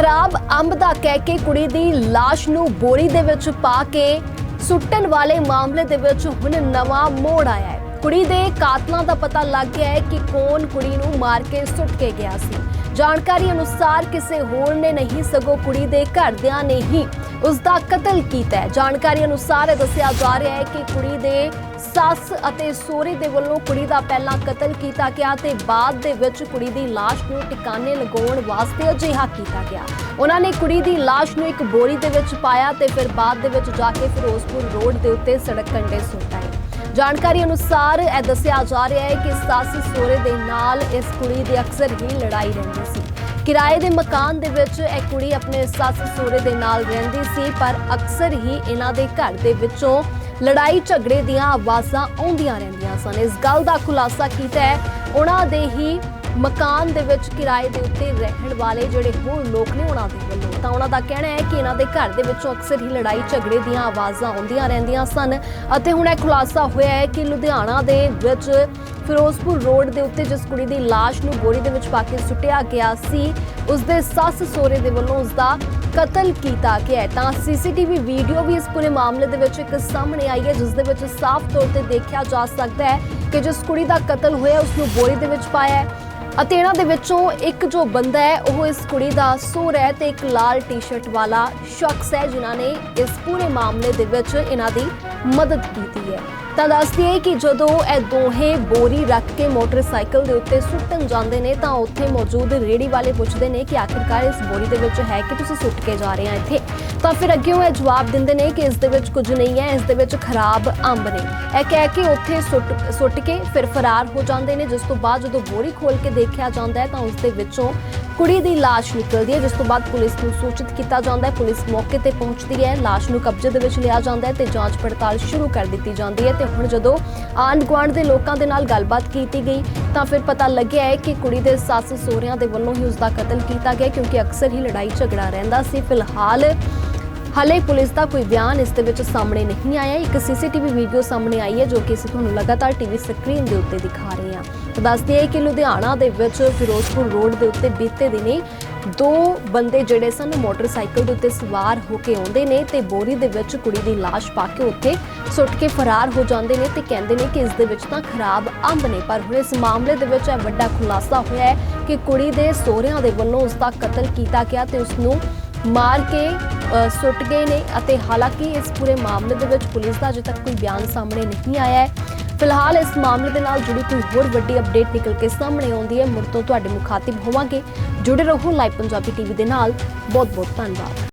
ਖਰਾਬ ਅੰਬ ਦਾ ਕਹਿ ਕੇ ਕੁੜੀ ਦੀ ਲਾਸ਼ ਨੂੰ ਬੋਰੀ ਦੇ ਵਿੱਚ ਪਾ ਕੇ ਸੁੱਟਣ ਵਾਲੇ ਮਾਮਲੇ ਦੇ ਵਿੱਚ ਹੁਣ ਨਵਾਂ ਮੋੜ ਆਇਆ ਹੈ। ਕੁੜੀ ਦੇ ਕਾਤਲਾਂ ਦਾ ਪਤਾ ਲੱਗ ਗਿਆ ਹੈ ਕਿ ਕੌਣ ਕੁੜੀ ਨੂੰ ਮਾਰ ਕੇ ਸੁੱਟ ਕੇ ਗਿਆ ਸੀ। ਜਾਣਕਾਰੀ ਅਨੁਸਾਰ ਕਿਸੇ ਹੋਰ ਨੇ ਨਹੀਂ, ਸਗੋਂ ਕੁੜੀ ਦੇ ਘਰਦਿਆਂ ਨੇ ਹੀ ਉਸ ਦਾ ਕਤਲ ਕੀਤਾ ਹੈ। ਜਾਣਕਾਰੀ ਅਨੁਸਾਰ ਇਹ ਦੱਸਿਆ ਜਾ ਰਿਹਾ ਹੈ ਕਿ ਕੁੜੀ ਦੇ ਸੱਸ ਅਤੇ ਸਹੁਰੇ ਦੇ ਵੱਲੋਂ ਕੁੜੀ ਦਾ ਪਹਿਲਾਂ ਕਤਲ ਕੀਤਾ ਗਿਆ ਤੇ ਬਾਅਦ ਦੇ ਵਿੱਚ ਕੁੜੀ ਦੀ ਲਾਸ਼ ਨੂੰ ਟਿਕਾਣੇ ਲਗਾਉਣ ਵਾਸਤੇ ਅਜਿਹਾ ਕੀਤਾ ਗਿਆ। ਉਹਨਾਂ ਨੇ ਕੁੜੀ ਦੀ ਲਾਸ਼ ਨੂੰ ਇੱਕ ਬੋਰੀ ਦੇ ਵਿੱਚ ਪਾਇਆ ਤੇ ਫਿਰ ਬਾਅਦ ਦੇ ਵਿੱਚ ਜਾ ਕੇ ਫਿਰੋਜ਼ਪੁਰ ਰੋਡ ਦੇ ਉੱਤੇ ਸੜਕ ਕੰਢੇ ਸੁੱਟ ਆਏ ਜਾਣਕਾਰੀ ਅਨੁਸਾਰ ਇਹ ਦੱਸਿਆ ਜਾ ਰਿਹਾ ਹੈ ਕਿ ਸੱਸ ਸਹੁਰੇ ਦੇ ਨਾਲ ਇਸ ਕੁੜੀ ਦੀ ਅਕਸਰ ਹੀ ਲੜਾਈ ਰਹਿੰਦੀ ਸੀ। ਕਿਰਾਏ ਦੇ ਮਕਾਨ ਦੇ ਵਿੱਚ ਇਹ ਕੁੜੀ ਆਪਣੇ ਸੱਸ ਸਹੁਰੇ ਦੇ ਨਾਲ ਰਹਿੰਦੀ ਸੀ, ਪਰ ਅਕਸਰ ਹੀ ਇਹਨਾਂ ਦੇ ਘਰ ਦੇ ਵਿੱਚੋਂ ਲੜਾਈ ਝਗੜੇ ਦੀਆਂ ਆਵਾਜ਼ਾਂ ਆਉਂਦੀਆਂ ਰਹਿੰਦੀਆਂ ਸਨ। ਇਸ ਗੱਲ ਦਾ ਖੁਲਾਸਾ ਕੀਤਾ ਹੈ, ਉਹਨਾਂ ਦੇ ਹੀ ਮਕਾਨ ਦੇ ਵਿੱਚ ਕਿਰਾਏ ਦੇ ਉੱਤੇ ਰਹਿਣ ਵਾਲੇ ਜਿਹੜੇ ਹੋਰ ਲੋਕ ਨੇ ਉਹਨਾਂ ਦੇ ਵੱਲੋਂ। ਤਾਂ ਉਹਨਾਂ ਦਾ ਕਹਿਣਾ ਹੈ ਕਿ ਇਹਨਾਂ ਦੇ ਘਰ ਦੇ ਵਿੱਚੋਂ ਅਕਸਰ ਹੀ ਲੜਾਈ ਝਗੜੇ ਦੀਆਂ ਆਵਾਜ਼ਾਂ ਆਉਂਦੀਆਂ ਰਹਿੰਦੀਆਂ ਸਨ। ਅਤੇ ਹੁਣ ਇਹ ਖੁਲਾਸਾ ਹੋਇਆ ਹੈ ਕਿ ਲੁਧਿਆਣਾ ਦੇ ਵਿੱਚ ਫਿਰੋਜ਼ਪੁਰ ਰੋਡ ਦੇ ਉੱਤੇ ਜਿਸ ਕੁੜੀ ਦੀ ਲਾਸ਼ ਨੂੰ ਬੋਰੀ ਦੇ ਵਿੱਚ ਪਾ ਕੇ ਸੁੱਟਿਆ ਗਿਆ ਸੀ ਉਸ ਦੇ ਸੱਸ ਸਹੁਰੇ ਦੇ ਵੱਲੋਂ ਉਸ ਦਾ ਕਤਲ ਕੀਤਾ ਗਿਆ। ਹੈ ਤਾਂ ਸੀਸੀਟੀਵੀ ਵੀਡੀਓ ਵੀ ਇਸ ਪੂਰੇ ਮਾਮਲੇ ਦੇ ਵਿੱਚ ਇੱਕ ਸਾਹਮਣੇ ਆਈ ਹੈ, ਜਿਸ ਦੇ ਵਿੱਚ ਸਾਫ਼ ਤੌਰ ਤੇ ਦੇਖਿਆ ਜਾ ਸਕਦਾ ਹੈ ਕਿ ਜਿਸ ਕੁੜੀ ਦਾ ਕਤਲ ਹੋਇਆ ਉਸ ਨੂੰ ਬੋਰੀ ਦੇ ਵਿੱਚ ਪਾਇਆ ਅਤੇ ਇਹਨਾਂ ਦੇ ਵਿੱਚੋਂ ਇੱਕ ਜੋ ਬੰਦਾ ਹੈ, ਉਹ ਇਸ ਕੁੜੀ ਦਾ ਸਹੁਰਾ ਹੈ ਤੇ ਇੱਕ ਲਾਲ ਟੀ-ਸ਼ਰਟ ਵਾਲਾ ਸ਼ਖਸ ਹੈ, ਜਿਨ੍ਹਾਂ ਨੇ ਇਸ ਪੂਰੇ ਮਾਮਲੇ ਦੇ ਵਿੱਚ ਇਹਨਾਂ ਦੀ ਮਦਦ ਕੀਤੀ ਹੈ। ਤਾਂ ਦੱਸ ਦਈਏ ਕਿ ਜਦੋਂ ਇਹ ਦੋਹੇ ਬੋਰੀ ਰੱਖ ਕੇ ਮੋਟਰਸਾਈਕਲ ਦੇ ਉੱਤੇ ਸੁੱਟਣ ਜਾਂਦੇ ਨੇ ਤਾਂ ਉੱਥੇ ਮੌਜੂਦ ਰੇੜੀ ਵਾਲੇ ਪੁੱਛਦੇ ਨੇ ਕਿ ਆਖਿਰਕਾਰ ਇਸ ਬੋਰੀ ਦੇ ਵਿੱਚ ਹੈ ਕਿ ਤੁਸੀਂ ਸੁੱਟ ਕੇ ਜਾ ਰਹੇ ਆ ਇੱਥੇ। ਤਾਂ ਫਿਰ ਅੱਗੇ ਉਹ ਇਹ ਜਵਾਬ ਦਿੰਦੇ ਨੇ ਕਿ ਇਸ ਦੇ ਵਿੱਚ ਕੁਝ ਨਹੀਂ ਹੈ, ਇਸ ਦੇ ਵਿੱਚ ਖਰਾਬ ਅੰਬ ਨੇ। ਇਹ ਕਹਿ ਕੇ ਉੱਥੇ ਸੁੱਟ ਸੁੱਟ ਕੇ ਫਿਰ ਫਰਾਰ ਹੋ ਜਾਂਦੇ ਨੇ, ਜਿਸ ਤੋਂ ਬਾਅਦ ਜਦੋਂ ਬੋਰੀ ਖੋਲ ਕੇ ਦੇਖਿਆ ਜਾਂਦਾ ਹੈ ਤਾਂ ਉਸ ਦੇ ਵਿੱਚੋਂ ਕੁੜੀ ਦੀ ਲਾਸ਼ ਨਿਕਲਦੀ ਹੈ, ਜਿਸ ਤੋਂ ਬਾਅਦ ਪੁਲਿਸ ਨੂੰ ਸੂਚਿਤ ਕੀਤਾ ਜਾਂਦਾ ਹੈ। ਪੁਲਿਸ ਮੌਕੇ ਤੇ ਪਹੁੰਚਦੀ ਹੈ, ਲਾਸ਼ ਨੂੰ ਕਬਜ਼ੇ ਦੇ ਵਿੱਚ ਲਿਆ ਜਾਂਦਾ ਹੈ ਤੇ ਜਾਂਚ ਪੜਤਾਲ ਸ਼ੁਰੂ ਕਰ ਦਿੱਤੀ ਜਾਂਦੀ ਹੈ। ਤੇ ਹੁਣ ਜਦੋਂ ਆਂਢ ਗੁਆਂਢ ਦੇ ਲੋਕਾਂ ਦੇ ਨਾਲ ਗੱਲਬਾਤ ਕੀਤੀ ਗਈ, ਤਾਂ ਫਿਰ ਪਤਾ ਲੱਗਿਆ ਹੈ ਕਿ ਕੁੜੀ ਦੇ ਸੱਸ ਸਹੁਰਿਆਂ ਦੇ ਵੱਲੋਂ ਹੀ ਉਸ ਦਾ ਕਤਲ ਕੀਤਾ ਗਿਆ, ਕਿਉਂਕਿ ਅਕਸਰ ਹੀ ਲੜਾਈ ਝਗੜਾ ਰਹਿੰਦਾ ਸੀ। ਫਿਲਹਾਲ ਹਾਲੇ ਪੁਲਿਸ ਦਾ ਕੋਈ ਬਿਆਨ ਇਸ ਦੇ ਵਿੱਚ ਸਾਹਮਣੇ ਨਹੀਂ ਆਇਆ। ਇੱਕ ਸੀਸੀਟੀਵੀ ਵੀਡੀਓ ਸਾਹਮਣੇ ਆਈ ਹੈ, ਜੋ ਕਿ ਅਸੀਂ ਤੁਹਾਨੂੰ ਲਗਾਤਾਰ ਟੀਵੀ ਸਕਰੀਨ ਦੇ ਉੱਤੇ ਦਿਖਾ ਰਹੇ ਹਾਂ। ਦੱਸਦੀ ਹੈ ਕਿ ਲੁਧਿਆਣਾ ਦੇ ਵਿੱਚ ਫਿਰੋਜ਼ਪੁਰ ਰੋਡ ਦੇ ਉੱਤੇ ਬੀਤੇ ਦਿਨੀ ਦੋ ਬੰਦੇ ਜਿਹੜੇ ਸਨ ਮੋਟਰਸਾਈਕਲ ਦੇ ਉੱਤੇ ਸਵਾਰ ਹੋ ਕੇ ਆਉਂਦੇ ਨੇ ਤੇ ਬੋਰੀ ਦੇ ਵਿੱਚ ਕੁੜੀ ਦੀ ਲਾਸ਼ ਪਾ ਕੇ ਉੱਥੇ ਸੁੱਟ ਕੇ ਫਰਾਰ ਹੋ ਜਾਂਦੇ ਨੇ ਤੇ ਕਹਿੰਦੇ ਨੇ ਕਿ ਇਸ ਦੇ ਵਿੱਚ ਤਾਂ ਖਰਾਬ ਅੰਬ ਨੇ, ਪਰ ਹੁਣ ਇਸ ਮਾਮਲੇ ਦੇ ਵਿੱਚ ਇਹ ਵੱਡਾ ਖੁਲਾਸਾ ਹੋਇਆ ਹੈ ਕਿ ਕੁੜੀ ਦੇ ਸਹੁਰਿਆਂ ਦੇ ਵੱਲੋਂ ਉਸ ਦਾ ਕਤਲ ਕੀਤਾ ਗਿਆ ਤੇ ਉਸ ਨੂੰ ਮਾਰ ਕੇ ਸੁੱਟ ਗਏ ਨੇ ਅਤੇ ਹਾਲਾਂਕਿ ਇਸ ਪੂਰੇ ਮਾਮਲੇ ਦੇ ਵਿੱਚ ਪੁਲਿਸ ਦਾ ਅਜੇ ਤੱਕ ਕੋਈ ਬਿਆਨ ਸਾਹਮਣੇ ਨਹੀਂ ਆਇਆ ਹੈ। ਫਿਲਹਾਲ ਇਸ ਮਾਮਲੇ ਦੇ ਨਾਲ ਜੁੜੀ ਕੋਈ ਹੋਰ ਵੱਡੀ ਅਪਡੇਟ ਨਿਕਲ ਕੇ ਸਾਹਮਣੇ ਆਉਂਦੀ ਹੈ। ਮੁੜ ਤੋਂ ਤੁਹਾਡੇ ਮੁਖਾਤਿਬ ਹੋਵਾਂਗੇ। ਜੁੜੇ ਰਹੋ ਲਾਈਵ ਪੰਜਾਬੀ ਟੀਵੀ ਦੇ ਨਾਲ। ਬਹੁਤ ਬਹੁਤ ਧੰਨਵਾਦ।